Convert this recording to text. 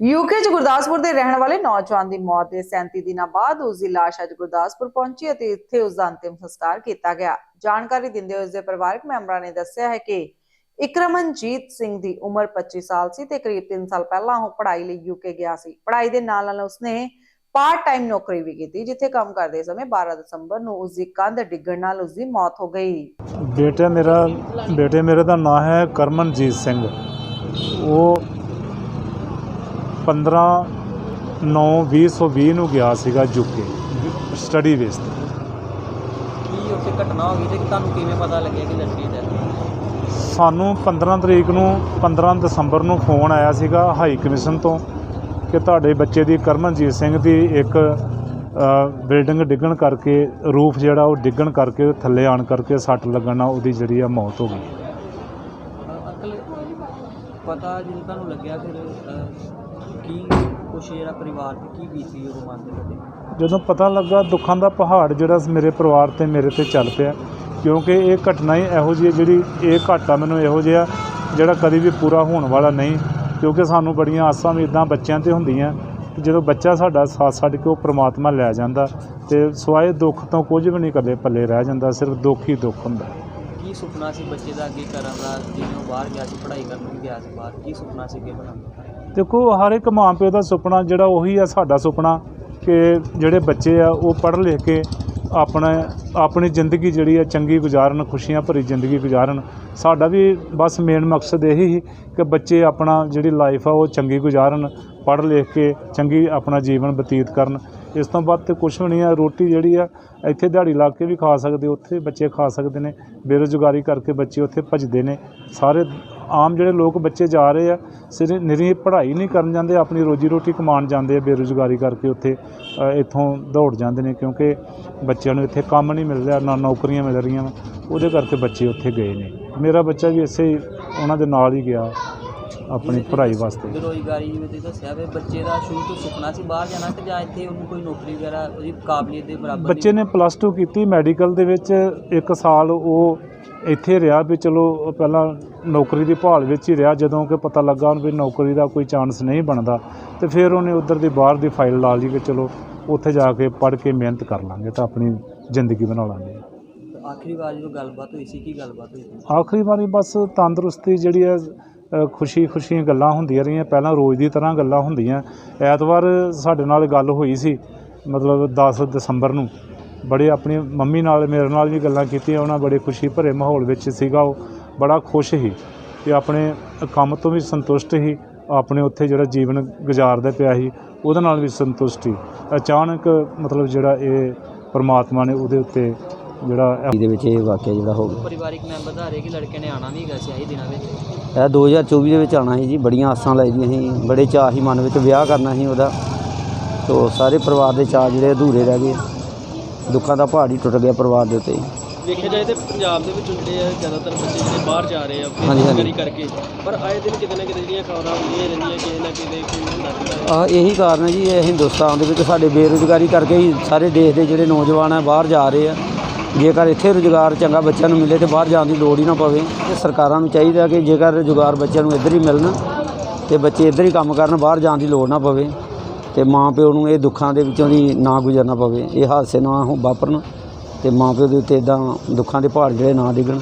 UK ਚ ਗੁਰਦਾਸਪੁਰ ਦੇ ਰਹਿਣ ਵਾਲੇ ਨੌਜਵਾਨ ਦੀ ਮੌਤ ਦੇ 37 ਦਿਨਾਂ ਬਾਅਦ ਉਸ ਦੀ ਲਾਸ਼ ਅੱਜ ਗੁਰਦਾਸਪੁਰ ਪਹੁੰਚੀ ਅਤੇ ਇੱਥੇ ਉਸ ਦਾ ਅੰਤਿਮ ਸੰਸਕਾਰ ਕੀਤਾ ਗਿਆ। ਜਾਣਕਾਰੀ ਦਿੰਦੇ ਹੋਏ ਉਸ ਦੇ ਪਰਿਵਾਰਕ ਮੈਂਬਰਾਂ ਨੇ ਦੱਸਿਆ ਹੈ ਕਿ ਇਕਰਮਨਜੀਤ ਸਿੰਘ ਦੀ ਉਮਰ 25 ਸਾਲ ਸੀ ਤੇ ਕਰੀਬ 3 ਸਾਲ ਪਹਿਲਾਂ ਉਹ ਪੜ੍ਹਾਈ ਲਈ ਯੂਕੇ ਗਿਆ ਸੀ। ਪੜ੍ਹਾਈ ਦੇ ਨਾਲ ਨਾਲ ਉਸਨੇ ਪਾਰਟ ਟਾਈਮ ਨੌਕਰੀ ਵੀ ਕੀਤੀ, ਜਿੱਥੇ ਕੰਮ ਕਰਦੇ ਸਮੇਂ 12 ਦਸੰਬਰ ਨੂੰ ਉਸ ਦੀ ਕੰਧ ਡਿੱਗਣ ਨਾਲ ਉਸ ਦੀ ਮੌਤ ਹੋ ਗਈ। ਬੇਟਾ ਮੇਰਾ, ਬੇਟੇ ਮੇਰੇ ਦਾ ਨਾਮ ਹੈ ਕਰਮਨਜੀਤ ਸਿੰਘ। ਉਹ 15 9 2020 ਨੂੰ ਗਿਆ ਸੀਗਾ ਯੂਕੇ ਸਟੱਡੀ ਬੇਸ ਤੇ। ਕੀ ਉੱਥੇ ਘਟਨਾ ਹੋ ਗਈ ਤੇ ਤੁਹਾਨੂੰ ਕਿਵੇਂ ਪਤਾ ਲੱਗਿਆ ਕਿ ਲੜਕੀ ਦਾ ਸਾਨੂੰ 15 ਤਰੀਕ ਨੂੰ 15 ਦਸੰਬਰ ਨੂੰ ਫੋਨ ਆਇਆ ਸੀਗਾ ਹਾਈ ਕਮਿਸ਼ਨ ਤੋਂ ਕਿ ਤੁਹਾਡੇ ਬੱਚੇ ਦੀ ਕਰਮਨਜੀਤ ਸਿੰਘ ਦੀ ਇੱਕ ਬਿਲਡਿੰਗ ਡਿੱਗਣ ਕਰਕੇ ਰੂਫ ਜਿਹੜਾ ਉਹ ਡਿੱਗਣ ਕਰਕੇ ਥੱਲੇ ਆਣ ਕਰਕੇ ਸੱਟ ਲੱਗਣ ਨਾਲ ਉਹਦੀ ਜਿਹੜੀ ਆ ਮੌਤ ਹੋ ਗਈ। ਪਤਾ ਜਦੋਂ ਤੁਹਾਨੂੰ ਲੱਗਿਆ ਫਿਰ ਅਹ, ਕੀ ਕੁਛ ਜਿਹੜਾ ਪਰਿਵਾਰ ਤੇ ਕੀ ਬੀਤੀ ਉਹ ਮਨ ਦੇ ਵਿੱਚ? ਜਦੋਂ ਪਤਾ ਲੱਗਾ ਦੁੱਖਾਂ ਦਾ ਪਹਾੜ ਜਿਹੜਾ ਮੇਰੇ ਪਰਿਵਾਰ ਤੇ ਮੇਰੇ ਤੇ ਚੱਲ ਪਿਆ ਕਿਉਂਕਿ ਇਹ ਘਟਨਾ ਹੀ ਇਹੋ ਜਿਹੀ ਹੈ ਜਿਹੜੀ ਇਹ ਘਾਟਾ ਮੈਨੂੰ ਇਹੋ ਜਿਹਾ ਜਿਹੜਾ ਕਦੀ ਵੀ ਪੂਰਾ ਹੋਣ ਵਾਲਾ ਨਹੀਂ ਕਿਉਂਕਿ ਸਾਨੂੰ ਬੜੀਆਂ ਆਸਾਂ ਵੀ ਇਦਾਂ ਬੱਚਿਆਂ ਤੇ ਹੁੰਦੀਆਂ ਕਿ ਜਦੋਂ ਬੱਚਾ ਸਾਡਾ ਸਾਥ ਛੱਡ ਕੇ ਉਹ ਪ੍ਰਮਾਤਮਾ ਲੈ ਜਾਂਦਾ ਤੇ ਸਵਾਏ ਦੁੱਖ ਤੋਂ ਕੁਝ ਵੀ ਨਹੀਂ ਕਦੇ ਪੱਲੇ ਰਹਿ ਜਾਂਦਾ ਸਿਰਫ ਦੁੱਖ ਹੀ ਦੁੱਖ ਹੁੰਦਾ। ਸੁਪਨਾ ਸੀ ਬੱਚੇ ਦਾ ਅੱਗੇ ਕਰਨ ਦਾ, ਜਿਵੇਂ ਉਹ ਬਾਹਰ ਗਿਆ ਸੀ, ਪੜ੍ਹਾਈ ਕਰਨ ਵੀ ਗਿਆ ਸੀ ਬਾਹਰ, ਕੀ ਸੁਪਨਾ ਸੀ ਅੱਗੇ ਬਣਾਉਣ ਦੇਖੋ, ਹਰ ਇੱਕ ਮਾਂ ਪਿਓ ਦਾ ਸੁਪਨਾ ਜਿਹੜਾ ਉਹੀ ਆ ਸਾਡਾ ਸੁਪਨਾ, ਕਿ ਜਿਹੜੇ ਬੱਚੇ ਆ ਉਹ ਪੜ੍ਹ ਲਿਖ ਕੇ ਆਪਣਾ, ਆਪਣੀ ਜ਼ਿੰਦਗੀ ਜਿਹੜੀ ਆ ਚੰਗੀ ਗੁਜ਼ਾਰਨ, ਖੁਸ਼ੀਆਂ ਭਰੀ ਜ਼ਿੰਦਗੀ ਗੁਜ਼ਾਰਨ। ਸਾਡਾ ਵੀ ਬਸ ਮੇਨ ਮਕਸਦ ਇਹੀ ਸੀ ਕਿ ਬੱਚੇ ਆਪਣਾ ਜਿਹੜੀ ਲਾਈਫ ਆ ਉਹ ਚੰਗੀ ਗੁਜ਼ਾਰਨ, ਪੜ੍ਹ ਲਿਖ ਕੇ ਚੰਗੀ ਆਪਣਾ ਜੀਵਨ ਬਤੀਤ ਕਰਨ। ਇਸ ਤੋਂ ਬਾਅਦ ਤੇ ਕੁਛ ਵੀ ਨਹੀਂ ਆ, ਰੋਟੀ ਜਿਹੜੀ ਆ, ਇੱਥੇ ਦਿਹਾੜੀ ਲਾ ਕੇ ਵੀ ਖਾ ਸਕਦੇ, ਉੱਥੇ ਬੱਚੇ ਖਾ ਸਕਦੇ ਨੇ, ਬੇਰੁਜ਼ਗਾਰੀ ਕਰਕੇ ਬੱਚੇ ਉੱਥੇ ਭੱਜਦੇ ਨੇ। ਸਾਰੇ ਆਮ ਜਿਹੜੇ ਲੋਕ ਬੱਚੇ ਜਾ ਰਹੇ ਆ, ਸਿਰ ਨਿਰੀ ਪੜ੍ਹਾਈ ਨਹੀਂ ਕਰਨ ਜਾਂਦੇ, ਆਪਣੀ ਰੋਜੀ ਰੋਟੀ ਕਮਾਉਣ ਜਾਂਦੇ ਆ, ਬੇਰੁਜ਼ਗਾਰੀ ਕਰਕੇ ਉੱਥੇ ਇੱਥੋਂ ਦੌੜ ਜਾਂਦੇ ਨੇ, ਕਿਉਂਕਿ ਬੱਚਿਆਂ ਨੂੰ ਇੱਥੇ ਕੰਮ ਨਹੀਂ ਮਿਲ ਰਿਹਾ, ਨਾ ਨੌਕਰੀਆਂ ਮਿਲ ਰਹੀਆਂ ਉਹਦੇ ਕਰਕੇ ਬੱਚੇ ਉੱਥੇ ਗਏ ਨੇ। ਮੇਰਾ ਬੱਚਾ ਵੀ ਇਸੇ ਉਹਨਾਂ ਦੇ ਨਾਲ ਹੀ ਗਿਆ। ਆਪਣੀ ਪੜ੍ਹਾਈ ਵਾਸਤੇ। ਬੇਰੁਜ਼ਗਾਰੀ ਜਿਵੇਂ ਤੁਸੀਂ ਦੱਸਿਆ ਵੀ ਬੱਚੇ ਦਾ ਸ਼ੁਰੂ ਤੋਂ ਸੁਪਨਾ ਸੀ ਬਾਹਰ ਜਾਣਾ ਕਿ ਜਾਂ ਇੱਥੇ ਉਹਨੂੰ ਕੋਈ ਨੌਕਰੀ ਵਗੈਰਾ ਉਹਦੀ ਕਾਬਲੀਅਤ ਦੇ ਬਰਾਬਰ ਬੱਚੇ ਨੇ ਪਲੱਸ 2 ਕੀਤੀ ਮੈਡੀਕਲ ਦੇ ਵਿੱਚ ਇੱਕ ਸਾਲ ਉਹ ਇੱਥੇ ਰਿਹਾ ਵੀ ਚਲੋ ਪਹਿਲਾਂ ਨੌਕਰੀ ਦੀ ਭਾਲ ਵਿੱਚ ਹੀ ਰਿਹਾ ਜਦੋਂ ਕਿ ਪਤਾ ਲੱਗਾ ਉਹਨੂੰ ਵੀ ਨੌਕਰੀ ਦਾ ਕੋਈ ਚਾਂਸ ਨਹੀਂ ਬਣਦਾ ਤੇ ਫਿਰ ਉਹਨੇ ਉਧਰ ਦੀ ਬਾਹਰ ਦੀ ਫਾਈਲ ਲਾ ਲਈ ਕਿ ਚਲੋ ਉੱਥੇ ਜਾ ਕੇ ਪੜ੍ਹ ਕੇ ਮਿਹਨਤ ਕਰ ਲਾਂਗੇ ਤਾਂ ਆਪਣੀ ਜ਼ਿੰਦਗੀ ਬਣਾ ਲਾਂਗੇ। ਆਖਰੀ ਵਾਰ ਜਦੋਂ ਗੱਲਬਾਤ ਹੋਈ ਸੀ ਕੀ ਗੱਲਬਾਤ ਹੋਈ ਸੀ? ਆਖਰੀ ਵਾਰੀ ਬਸ ਤੰਦਰੁਸਤੀ ਜਿਹੜੀ ਹੈ ਅ, ਖੁਸ਼ੀ ਖੁਸ਼ੀਆਂ ਗੱਲਾਂ ਹੁੰਦੀਆਂ ਰਹੀਆਂ। ਪਹਿਲਾਂ ਰੋਜ਼ ਦੀ ਤਰ੍ਹਾਂ ਗੱਲਾਂ ਹੁੰਦੀਆਂ। ਐਤਵਾਰ ਸਾਡੇ ਨਾਲ ਗੱਲ ਹੋਈ ਸੀ ਮਤਲਬ 10 ਦਸੰਬਰ ਨੂੰ। ਬੜੇ ਆਪਣੀ ਮੰਮੀ ਨਾਲ ਮੇਰੇ ਨਾਲ ਵੀ ਗੱਲਾਂ ਕੀਤੀਆਂ। ਉਹਨਾਂ ਬੜੇ ਖੁਸ਼ੀ ਭਰੇ ਮਾਹੌਲ ਵਿੱਚ ਸੀਗਾ ਉਹ। ਬੜਾ ਖੁਸ਼ ਸੀ ਤੇ ਆਪਣੇ ਕੰਮ ਤੋਂ ਵੀ ਸੰਤੁਸ਼ਟ ਸੀ। ਆਪਣੇ ਉੱਥੇ ਜਿਹੜਾ ਜੀਵਨ ਗੁਜ਼ਾਰਦਾ ਪਿਆ ਸੀ ਉਹਦੇ ਨਾਲ ਵੀ ਸੰਤੁਸ਼ਟ ਸੀ। ਅਚਾਨਕ ਮਤਲਬ ਜਿਹੜਾ ਇਹ ਪਰਮਾਤਮਾ ਨੇ ਉਹਦੇ ਉੱਤੇ ਜਿਹੜਾ ਦੇ ਵਿੱਚ ਇਹ ਵਾਕਿਆ ਜਿਹੜਾ ਹੋ ਗਿਆ। ਪਰਿਵਾਰਿਕ ਮੈਂਬਰ ਦਾ ਹਰੇ ਕਿ ਲੜਕੇ ਨੇ ਆਣਾ ਨਹੀਂ ਹੈਗਾ ਸੀ ਆਹੀ ਦਿਨਾਂ ਵਿੱਚ। ਇਹ 2024 ਦੇ ਵਿੱਚ ਆਣਾ ਸੀ ਜੀ ਬੜੀਆਂ ਆਸਾਂ ਲਾਈਆਂ ਸੀ ਬੜੇ ਚਾਅ ਸੀ ਮਨ ਵਿੱਚ ਵਿਆਹ ਕਰਨਾ ਸੀ ਉਹਦਾ। ਤੋ ਸਾਰੇ ਪਰਿਵਾਰ ਦੇ ਚਾਅ ਜਿਹੜੇ ਅਧੂਰੇ ਰਹਿ ਗਏ। ਦੁੱਖਾਂ ਦਾ ਪਹਾੜ ਹੀ ਟੁੱਟ ਗਿਆ ਪਰਿਵਾਰ ਦੇ ਉੱਤੇ। ਵੇਖਿਆ ਜਾਏ ਤੇ ਪੰਜਾਬ ਦੇ ਵਿੱਚ ਜਿਹੜੇ ਆ ਜ਼ਿਆਦਾਤਰ ਬੱਚੇ ਜਿਹੜੇ ਬਾਹਰ ਜਾ ਰਹੇ ਆ। ਬੇਰੁਜ਼ਗਾਰੀ ਕਰਕੇ। ਪਰ ਆਏ ਦਿਨ ਕਿਤੇ ਨਾ ਕਿਤੇ ਜਿਹੜੀਆਂ ਖਬਰਾਂ ਹੁੰਦੀਆਂ ਰਹਿੰਦੀਆਂ ਕਿਸੇ ਨਾ ਕਿਤੇ ਕੋਈ ਆ ਇਹੀ ਕਾਰਨ ਹੈ ਜੀ ਇਹ ਹਿੰਦੁਸਤਾਨ ਦੇ ਵਿੱਚ ਸਾਡੇ ਬੇਰੁਜ਼ਗਾਰੀ ਕਰਕੇ ਹੀ ਸਾਰੇ ਦੇਸ਼ ਦੇ ਜਿਹੜੇ ਨੌਜਵਾਨ ਆ ਬਾਹਰ ਜਾ ਰਹੇ ਆ। ਜੇਕਰ ਇੱਥੇ ਰੁਜ਼ਗਾਰ ਚੰਗਾ ਬੱਚਿਆਂ ਨੂੰ ਮਿਲੇ ਤੇ ਬਾਹਰ ਜਾਣ ਦੀ ਲੋੜ ਹੀ ਨਾ ਪਵੇ, ਤੇ ਸਰਕਾਰਾਂ ਨੂੰ ਚਾਹੀਦਾ ਕਿ ਜੇਕਰ ਰੁਜ਼ਗਾਰ ਬੱਚਿਆਂ ਨੂੰ ਇੱਧਰ ਹੀ ਮਿਲਣ ਤੇ ਬੱਚੇ ਇੱਧਰ ਹੀ ਕੰਮ ਕਰਨ, ਬਾਹਰ ਜਾਣ ਦੀ ਲੋੜ ਨਾ ਪਵੇ, ਤੇ ਮਾਂ ਪਿਓ ਨੂੰ ਇਹ ਦੁੱਖਾਂ ਦੇ ਵਿੱਚੋਂ ਦੀ ਨਾ ਗੁਜ਼ਰਨਾ ਪਵੇ। ਇਹ ਹਾਦਸੇ ਨਾ ਹੋ ਵਾਪਰਨ ਤੇ ਮਾਂ ਪਿਓ ਦੇ ਉੱਤੇ ਇਦਾਂ ਦੁੱਖਾਂ ਦੇ ਪਹਾੜ ਜਿਹੜੇ ਨਾ ਡਿੱਗਣ।